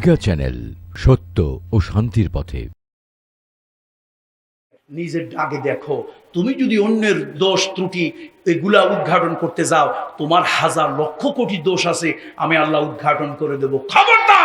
Mega channel, সত্য ও শান্তির পথে। নিজের আগে দেখো। তুমি যদি অন্যের দোষ, ত্রুটি এগুলা উদ্ঘাটন করতে যাও, তোমার হাজার লক্ষ কোটি দোষ আছে, আমি আল্লাহ উদ্ঘাটন করে দেব। খবরদার!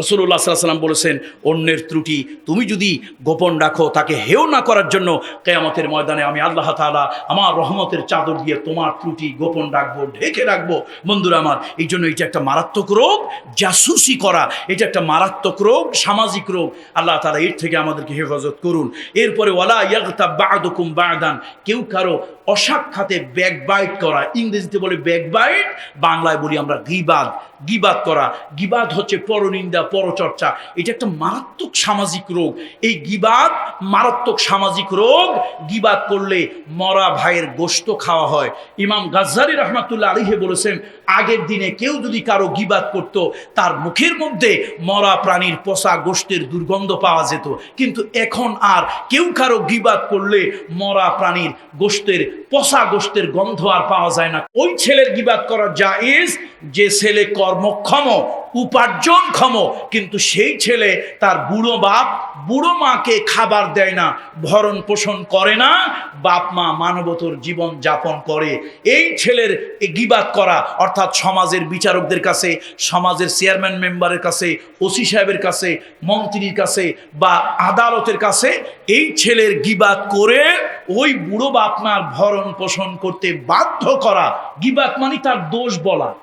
রসুল্লাহ সাল্লাম বলেছেন, অন্যের ত্রুটি তুমি যদি গোপন রাখো, তাকে হেও না করার জন্য কেয়ামতের ময়দানে আমি আল্লাহ তাআলা আমার রহমতের চাদর দিয়ে তোমার ত্রুটি গোপন রাখব, ঢেকে রাখব। বন্ধুরা আমার, এই জন্য এটা একটা মারাত্মক রোগ, জাসুসি করা, এটা একটা মারাত্মক রোগ, সামাজিক রোগ। আল্লাহ তালা এর থেকে আমাদেরকে হেফাজত করুন। এরপরে, ওয়ালা ইয়াগতা বাদুকুম বাদান, কেউ কারও অসাক্ষাতে ব্যাক বাইট করা, ইংরেজিতে বলে ব্যাক বাইট, বাংলায় বলি আমরা গিবাদ। গিবাদ করা, গিবাদ হচ্ছে পরনিন্দা পরচর্চা। এটা একটা মারাত্মক সামাজিক রোগ। এই গিবাদ মারাত্মক সামাজিক রোগ। গিবাদ করলে মরা ভাইয়ের গোশত খাওয়া হয়। ইমাম গাজ্জারি রহমাতুল্লাহ আলিহে বলেছেন, আগের দিনে কেউ যদি কারও গিবাদ করত, তার মুখের মধ্যে মরা প্রাণীর পচা গোষ্ঠের দুর্গন্ধ পাওয়া যেত। কিন্তু এখন আর কেউ কারও গিবাদ করলে মরা প্রাণীর গোষ্ঠের পচা গোষ্ঠের গন্ধ আর পাওয়া যায় না। ওই ছেলের গিবাদ করা জায়েজ, যে ছেলে কর্মক্ষম উপার্জনক্ষম কিন্তু সেই ছেলে তার বুড়ো বাপ বুড়ো মাকে খাবার দেয় না, ভরণ পোষণ করে না, বাপ মা মানবতর জীবন যাপন করে। এই ছেলের গিবাদ করা, অর্থাৎ সমাজের বিচারকদের কাছে, সমাজের চেয়ারম্যান মেম্বারের কাছে, ওসি সাহেবের কাছে, মন্ত্রীর কাছে বা আদালতের কাছে, এই ছেলের গিবাদ করে ওই বুড়ো বাপ মার ভরণ পোষণ করতে বাধ্য করা। গিবাদ মানে তার দোষ বলা।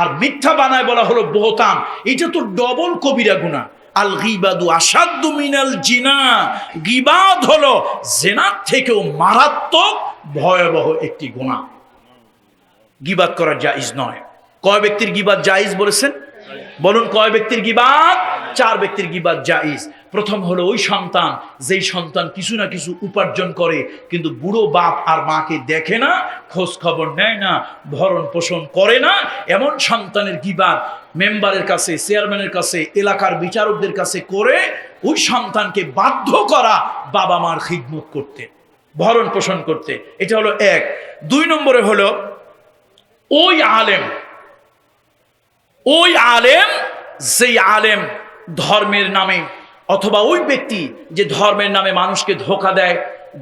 আর মিথ্যা বানায় বলা হলো বহতান এটা তো ডবল কবিরা গুণা আল গিবাদু আসাদ্দু মিনাল জিনা। গিবাদ হলো জেনার থেকেও মারাত্মক, ভয়াবহ একটি গুণা গিবাদ করা জাইজ নয়। কয় ব্যক্তির গিবাদ জাইজ বলেছেন? বলুন কয় ব্যক্তির গিবাদ? চার ব্যক্তির গিবাদ জাইজ প্রথম হলো ওই সন্তান, যেই সন্তান কিছু না কিছু উপার্জন করে, কিন্তু বুড়ো বাপ আর মাকে দেখে না, খোঁজ খবর নেয় না, ভরণ পোষণ করে না। এমন সন্তানের গিবাদ মেম্বারের কাছে, চেয়ারম্যানের কাছে, এলাকার বিচারকদের কাছে করে ওই সন্তানকে বাধ্য করা বাবা মার খিদমত করতে, ভরণ পোষণ করতে। এটা হলো এক। দুই নম্বরে হলো, ওই আলেম ওই আলেম, যেই আলেম ধর্মের নামে অথবা ওই ব্যক্তি যে ধর্মের নামে মানুষকে ধোকা দেয়,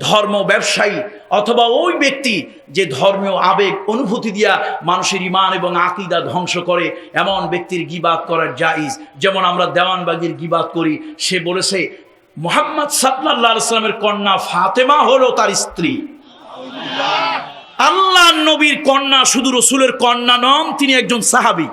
ধর্ম ব্যবসায়ী, অথবা ওই ব্যক্তি যে ধর্মীয় আবেগ, অনুভূতি দিয়া মানুষের ইমান এবং আকিদা ধ্বংস করে, এমন ব্যক্তির গিবাদ করার জাইজ যেমন আমরা দেওয়ানবাগির গিবাদ করি, সে বলেছে, মোহাম্মদ সাল্লাহ কন্যা ফাতেমা হলো তার স্ত্রী। আল্লাহ নবীর কন্যা শুধু রসুলের কন্যা নন, তিনি একজন সাহাবি।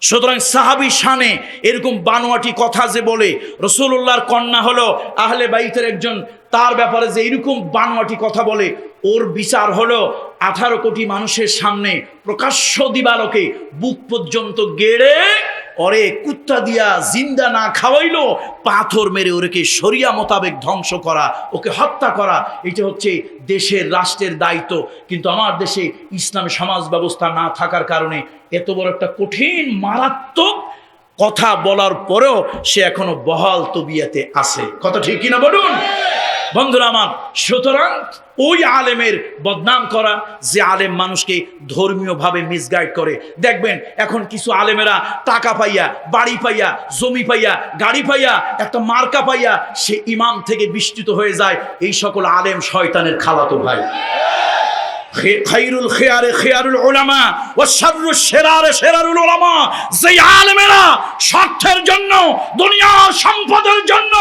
সুতরাং সাহাবি শানে এরকম বানোয়াটি কথা যে বলে রসুল্লাহর কন্যা হলো আহলে বাইতের একজন, তার ব্যাপারে যে এরকম বানোয়াটি কথা বলে, ওর বিচার হলো আঠারো কোটি মানুষের সামনে প্রকাশ্য দিবালকে বুক পর্যন্ত গেড়ে ওরে কুত্তা দিয়া জিন্দা না খাওয়াইলো, পাথর মেরে ওরেকে সরিয়া মোতাবেক ধ্বংস করা, ওকে হত্যা করা, এটা হচ্ছে দেশের রাষ্ট্রের দায়িত্ব। কিন্তু আমার দেশে ইসলামী সমাজ ব্যবস্থা না থাকার কারণে এত বড় একটা কঠিন, মারাত্মক কথা বলার পরেও সে এখনও বহাল তবিয়াতে আছে। কথা ঠিক কিনা বলুন? বন্ধুরা আমার, সুতরাং ওই আলেমের বদনাম করা যে আলেম মানুষকে ধর্মীয়ভাবে মিসগাইড করে, দেখবেন এখন কিছু আলেমেরা টাকা পাইয়া, বাড়ি পাইয়া, জমি পাইয়া, গাড়ি পাইয়া, একটা মার্কা পাইয়া সে ইমাম থেকে বিস্তৃত হয়ে যায়। এই সকল আলেম শয়তানের খালাতো ভাই। খাইরুল খেয়ারে খেয়ারুল ওলামা ও শেরারে শেরারুল ওলামা যেই আলেমেরা স্বার্থের জন্য, দুনিয়ার সম্পদের জন্য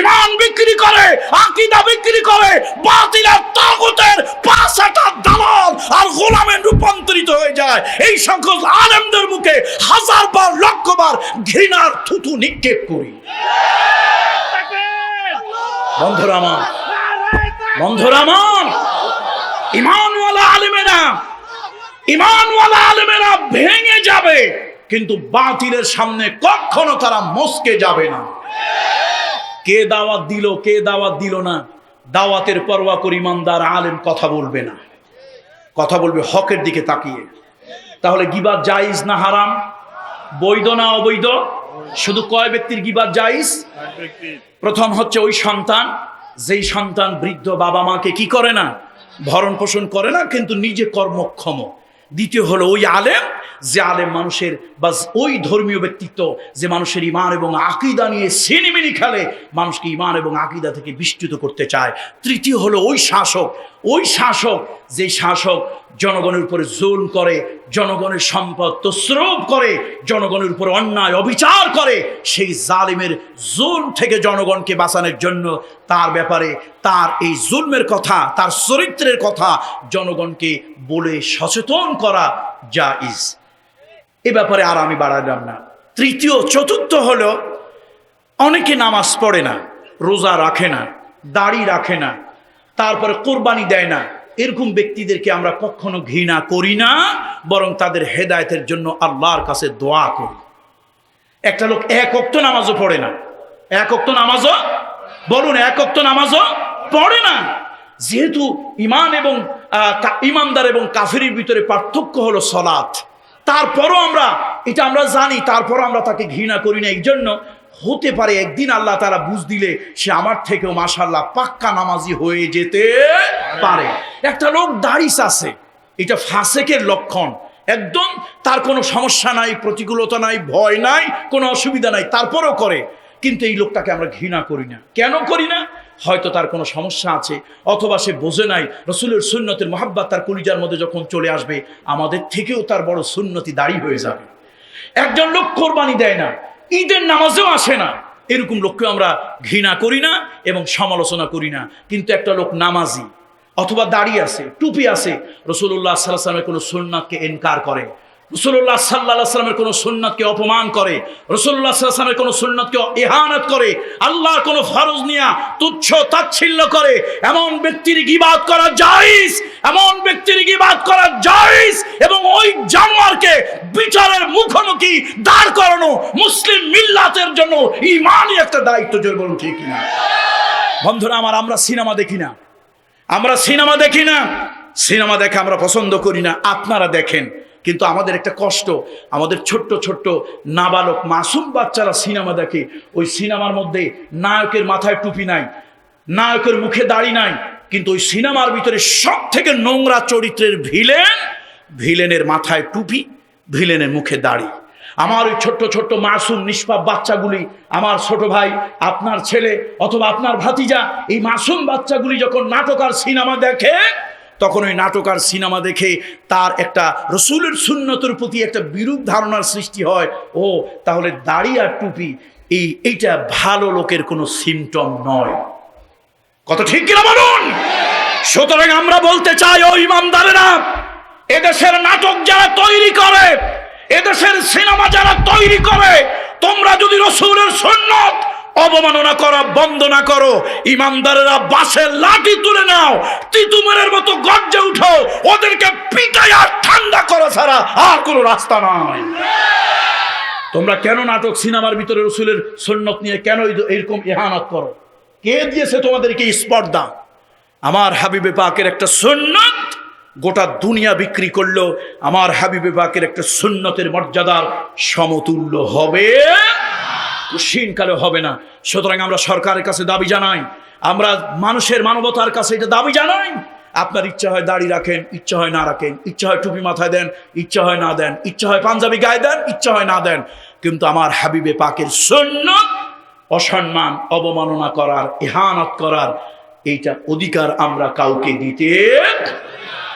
ইমান বিক্রি করে, আকীদা বিক্রি করে, বাতিলের তাগুতের দালাল আর গোলামে রূপান্তরিত হয়ে যায়। এই সকল আলেমদের মুখে হাজার বার, লক্ষ বার ঘৃণার থুতু নিক্ষেপ করি। বন্ধুরা আমার বন্ধুরা আমার আলেমেরা ইমানওয়ালা আলেমেরা ভেঙে যাবে, কিন্তু বাতিলের সামনে কখনো তারা মস্কে যাবে না। কে দাওয়াত দিল, কে দাওয়াত দিল না, দাওয়াতের পরোয়া করে ইমানদার আলেম কথা বলবে না। কথা বলবে হকের দিকে তাকিয়ে। তাহলে গিবাদ জাইজ না হারাম? বৈধ না অবৈধ? শুধু কয় ব্যক্তির গিবাদ জাইজ প্রথম হচ্ছে ওই সন্তান। যেই সন্তান বৃদ্ধ বাবা মাকে কি করে না? ভরণ পোষণ করে না, কিন্তু নিজে কর্মক্ষম। দ্বিতীয় হলো ওই আলেম, যে আলেম মানুষের বা ওই ধর্মীয় ব্যক্তিত্ব, যে মানুষের ইমান এবং আকিদা নিয়ে সিনেমিনি খেলে মানুষকে ইমান এবং আকিদা থেকে বিস্তৃত করতে চায়। তৃতীয় হলো ওই শাসক ওই শাসক, যে শাসক জনগণের উপরে জুল করে, জনগণের সম্পদ তস্রোপ করে, জনগণের উপর অন্যায় অবিচার করে, সেই জালিমের জুল থেকে জনগণকে বাঁচানোর জন্য তার ব্যাপারে, তার এই জুলমের কথা, তার চরিত্রের কথা জনগণকে বলে সচেতন করা জাইজ এ ব্যাপারে আর আমি বাড়ালাম না। তৃতীয়, চতুর্থ হলো, অনেকে নামাজ পড়ে না, রোজা রাখে না, দাড়ি রাখে না তারপরে কোরবানি দেয় না। এরকম ব্যক্তিদেরকে আমরা কখনো ঘৃণা করি না, বরং তাদের হেদায়তের জন্য আল্লাহর কাছে দোয়া করি। একটা লোক এক অক্ত নামাজও পড়ে না। এক অক্ত নামাজও, বলুন এক অক্ত নামাজও পড়ে না। যেহেতু ইমান এবং ইমানদার এবং কাফিরির ভিতরে পার্থক্য হলো সলাৎ। তারপরও আমরা, এটা আমরা জানি, তারপরও আমরা তাকে ঘৃণা করি না। এই জন্য হতে পারে একদিন আল্লাহ তারা বুঝ দিলে সে আমার থেকেও মাশাল্লাহ পাক্কা নামাজি হয়ে যেতে পারে। একটা লোক দাড়িস আছে, এটা ফাসেকের লক্ষণ। একদম তার কোনো সমস্যা নাই, প্রতিকূলতা নাই, ভয় নাই, কোনো অসুবিধা নাই, তারপরেও করে। কিন্তু এই লোকটাকে আমরা ঘৃণা করি না। কেন করি না? হয়তো তার কোনো সমস্যা আছে, অথবা সে বোঝে নাই, রসুলের সুন্নতের মহাব্বাত তার কলিজার মধ্যে যখন চলে আসবে, আমাদের থেকেও তার বড় সুন্নতি দাঁড়ি হয়ে যাবে। একজন লোক কোরবানি দেয় না ঈদের নামাজেও আসে না। এরকম লোককে আমরা ঘৃণা করি না এবং সমালোচনা করি না। কিন্তু একটা লোক নামাজি অথবা দাড়ি আছে, টুপি আছে। রসুল্লাহ সাল্লাহ সাল্লামের কোনো সোননাথকে এনকার করে রসুল্লাহ সাল্লাহ সাল্লামের কোনো সুন্নাতকে অপমান করে রসুল্লাহ সাল্লাহ সাল্লামের কোনো সুন্নাতকে ইহানত করে, আল্লাহর কোনো ফরজ নিয়া তুচ্ছ তাচ্ছিল্য করে, এমন ব্যক্তির গিবাদ করা জায়েজ, এমন ব্যক্তির গিবাদ করা জায়েজ এবং ওই জানোয়ারকে বিচারের মুখোমুখি দাঁড় করানো মুসলিম মিল্লাতের জন্য ইমানই একটা দায়িত্ব, জোর বলুন ঠিক কিনা? বন্ধুরা, আমার আমরা সিনেমা দেখি না। আমরা সিনেমা দেখি না। সিনেমা দেখে আমরা পছন্দ করি না। আপনারা দেখেন। কিন্তু আমাদের একটা কষ্ট, আমাদের ছোট্ট ছোট্ট নাবালক মাসুম বাচ্চারা সিনেমা দেখে, ওই সিনেমার মধ্যে নায়কের মাথায় টুপি নাই, নায়কের মুখে দাড়ি নাই, কিন্তু ওই সিনেমার ভিতরে সব থেকে নোংরা চরিত্রের ভিলেন, ভিলেনের মাথায় টুপি, ভিলেনের মুখে দাড়ি। আমার ওই ছোট্ট ছোট্ট মাসুম নিষ্পাপ বাচ্চাগুলি, আমার ছোট ভাই, আপনার ছেলে অথবা আপনার ভাতিজা, এই মাসুম বাচ্চাগুলি যখন নাটক আর সিনেমা দেখে তখন ওই নাটক আর সিনেমা দেখে তার একটা রসুলের সুন্নতের প্রতি একটা বিরূপ ধারণার সৃষ্টি হয়। ও, তাহলে দাড়ি আর টুপি, এই, এইটা ভালো লোকের কোনো সিমটম নয়। কত ঠিক কিনা বলুন? সুতরাং আমরা বলতে চাই, ও ইমানদারেরা, এদেশের নাটক যারা তৈরি করে, এদেশের সিনেমা যারা তৈরি করে, তোমরা যদি রসুলের সুন্নত অবমাননা করা বন্ধ না করো। ইমানদারেরা বাসের লাঠি তুলে নাও। তিতুমের মতো গর্জে উঠো। ওদেরকে পিটাই আর ঠান্ডা করা ছাড়া আর কোনো রাস্তা নাই। তোমরা কেন নাটক সিনেমার ভিতরে রসুলের সন্ন্যত নিয়ে কেন এরকম এহানাত করো? কে দিয়েছে তোমাদেরকে স্পর্ধা? আমার হাবিবে পাকের একটা সুন্নত গোটা দুনিয়া বিক্রি করল। আমার হাবিবে পাকের একটা সুন্নতের মর্যাদার সমতুল্য হবে। কালে হবে না। সুতরাং আমরা সরকারের কাছে দাবি জানাই, আমরা মানুষের মানবতার কাছে এটা দাবি জানাই, আপনার ইচ্ছা হয় দাড়ি রাখেন, ইচ্ছা হয় না রাখেন, ইচ্ছা হয় টুপি মাথায় দেন, ইচ্ছা হয় না দেন, ইচ্ছা হয় পাঞ্জাবি গায়ে দেন, ইচ্ছা হয় না দেন। কিন্তু আমার হাবিবে পাকের সুন্নত, অসম্মান, অবমাননা করার, ইহানত করার, এইটা অধিকার আমরা কাউকে দিতে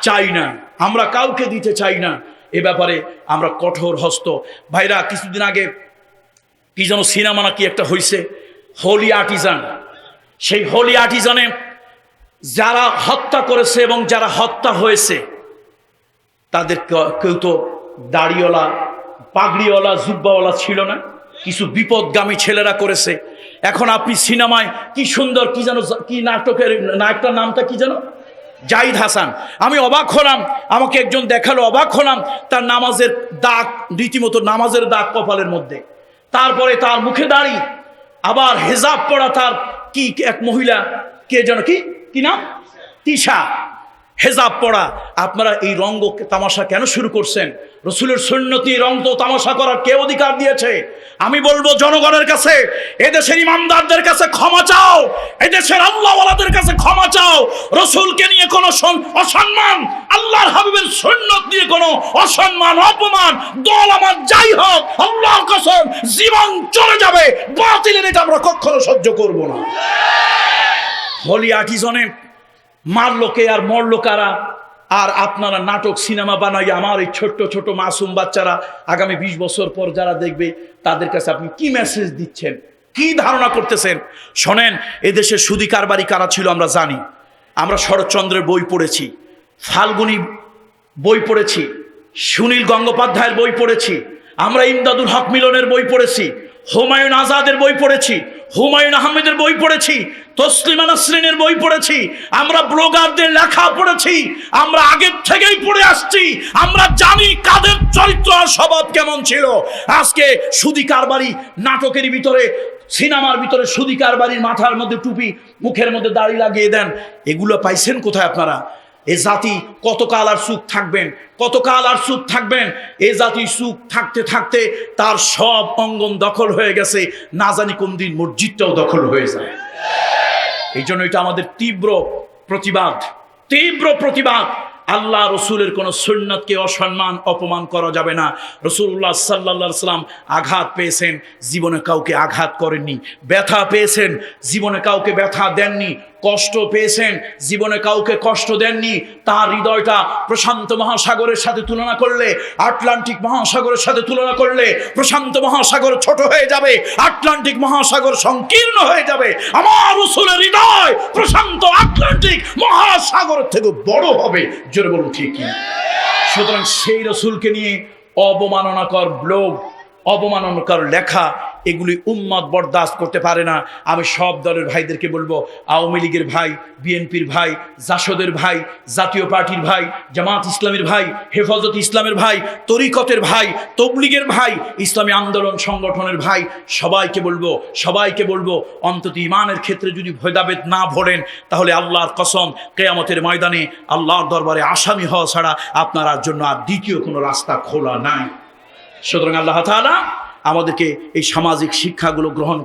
চাই না। আমরা কাউকে দিতে চাই না। এ ব্যাপারে আমরা কঠোর হস্ত। ভাইরা, কিছুদিন আগে কি যেন সিনেমা নাকি একটা হয়েছে হোলি আর্টিজান সেই হোলি আর্টিজানে যারা হত্যা করেছে এবং যারা হত্যা হয়েছে, তাদের কেউ তো দাড়িওয়ালা, পাগড়িওয়ালা, জুব্বাওয়ালা ছিল না। কিছু বিপদগামী ছেলেরা করেছে। এখন আপনি সিনেমায় কি সুন্দর, কি যেন কি নাটকের, নায়কটার নামটা কি যেন? জাহিদ হাসান। আমি অবাক হলাম, আমাকে একজন দেখাল, অবাক হলাম তার নামাজের দাগ, রীতিমতো নামাজের দাগ কপালের মধ্যে। তারপরে তার মুখে দাড়ি, আবার হেজাব পড়া তার কি, এক মহিলা, কে যেন কি নাম? তিশা। হেজাব পড়া। আপনারা এই রঙ্গ তামাশা কেন শুরু করছেন? রসুলের সৈন্যতি রং তো তামাশা করার কে অধিকার দিয়েছে? আমি বলব, জনগণের কাছে, এদেশের ইমানদারদের কাছে ক্ষমা চাও, এদেশের আল্লাহওয়ালাদের কাছে ক্ষমা চাও। রসুলকে নিয়ে কোনো অসম্মান, আল্লাহর হাবিবের সৈন্যত নিয়ে কোনো অসম্মান, অপমান, দল আমার যাই হোক, আল্লাহর কসম, জীবন চলে যাবে, বাতিলের এটা আমরা কখনো সহ্য করব না। হলি আটিজনে মারলো কে আর মরলো কারা আর আপনারা নাটক, সিনেমা বানাই আমার এই ছোট্ট ছোট মাসুম বাচ্চারা আগামী বিশ বছর পর যারা দেখবে, তাদের কাছে আপনি কি মেসেজ দিচ্ছেন? কি ধারণা করতেছেন? শোনেন এদেশে সুদি কারবারি কারা ছিল আমরা জানি। আমরা শরৎচন্দ্রের বই পড়েছি, ফাল্গুনি বই পড়েছি, সুনীল গঙ্গোপাধ্যায়ের বই পড়েছি, আমরা ইমদাদুল হক মিলনের বই পড়েছি হুমায়ুন আজাদের বই পড়েছি, হুমায়ুন আহমেদের বই পড়েছি, তসলিমা নাসরিনের বই পড়েছি, আমরা ব্লগারদের লেখা পড়েছি, আমরা আগের থেকেই পড়ে আসছি, আমরা জানি কাদের চরিত্র আর স্বভাব কেমন ছিল। আজকে সুদি কারবারি নাটকের ভিতরে, সিনেমার ভিতরে সুদি কারবারির মাথার মধ্যে টুপি, মুখের মধ্যে দাড়ি লাগিয়ে দেন, এগুলো পাইছেন কোথায় আপনারা? এ জাতি কতকাল আর সুখ থাকবেন? কতকাল আর সুখ থাকবেন? এ জাতি সুখ থাকতে থাকতে তার সব অঙ্গন দখল হয়ে গেছে। না জানি কোন দিন মসজিদটাও দখল হয়ে যায় এই জন্য এটা আমাদের তীব্র প্রতিবাদ। তীব্র প্রতিবাদ। আল্লাহ রসুলের কোনো সুন্নতকে অসম্মান, অপমান করা যাবে না। রসুল্লাহ সাল্লা সাল্লাম আঘাত পেয়েছেন, জীবনে কাউকে আঘাত করেননি। ব্যথা পেয়েছেন, জীবনে কাউকে ব্যথা দেননি। কষ্ট পেয়েছেন, জীবনে কাউকে কষ্ট দেননি, তার হৃদয়টা প্রশান্ত মহাসাগরের সাথে তুলনা করলে, আটলান্টিক মহাসাগরের সাথে তুলনা করলে প্রশান্ত মহাসাগর ছোট হয়ে যাবে, আটলান্টিক মহাসাগর সংকীর্ণ হয়ে যাবে, আমার রসুলের হৃদয় প্রশান্ত আটলান্টিক মহাসাগর থেকে বড় হবে, জোরে বলুন ঠিকই সুতরাং সেই রসুলকে নিয়ে অবমাননাকর ব্লগ অবমাননাকর লেখা, এগুলি উম্মত বরদাস্ত করতে পারে না। আমি সব দলের ভাইদেরকে বলব, আওয়ামী লীগের ভাই, বিএনপির ভাই, জাসদের ভাই, জাতীয় পার্টির ভাই, জামাত ইসলামের ভাই, হেফাজত ইসলামের ভাই, তরিকতের ভাই, তবলিগের ভাই, ইসলামী আন্দোলন সংগঠনের ভাই, সবাইকে বলব সবাইকে বলব, অন্তত ইমানের ক্ষেত্রে যদি ভেদাভেদ না ভরেন, তাহলে আল্লাহর কসম, কেয়ামতের ময়দানে আল্লাহর দরবারে আসামি হওয়া ছাড়া আপনার জন্য আর দ্বিতীয় কোনো রাস্তা খোলা নাই। সুতরাং আল্লাহ তালা আমাদেরকে এই সামাজিক শিক্ষাগুলো গ্রহণ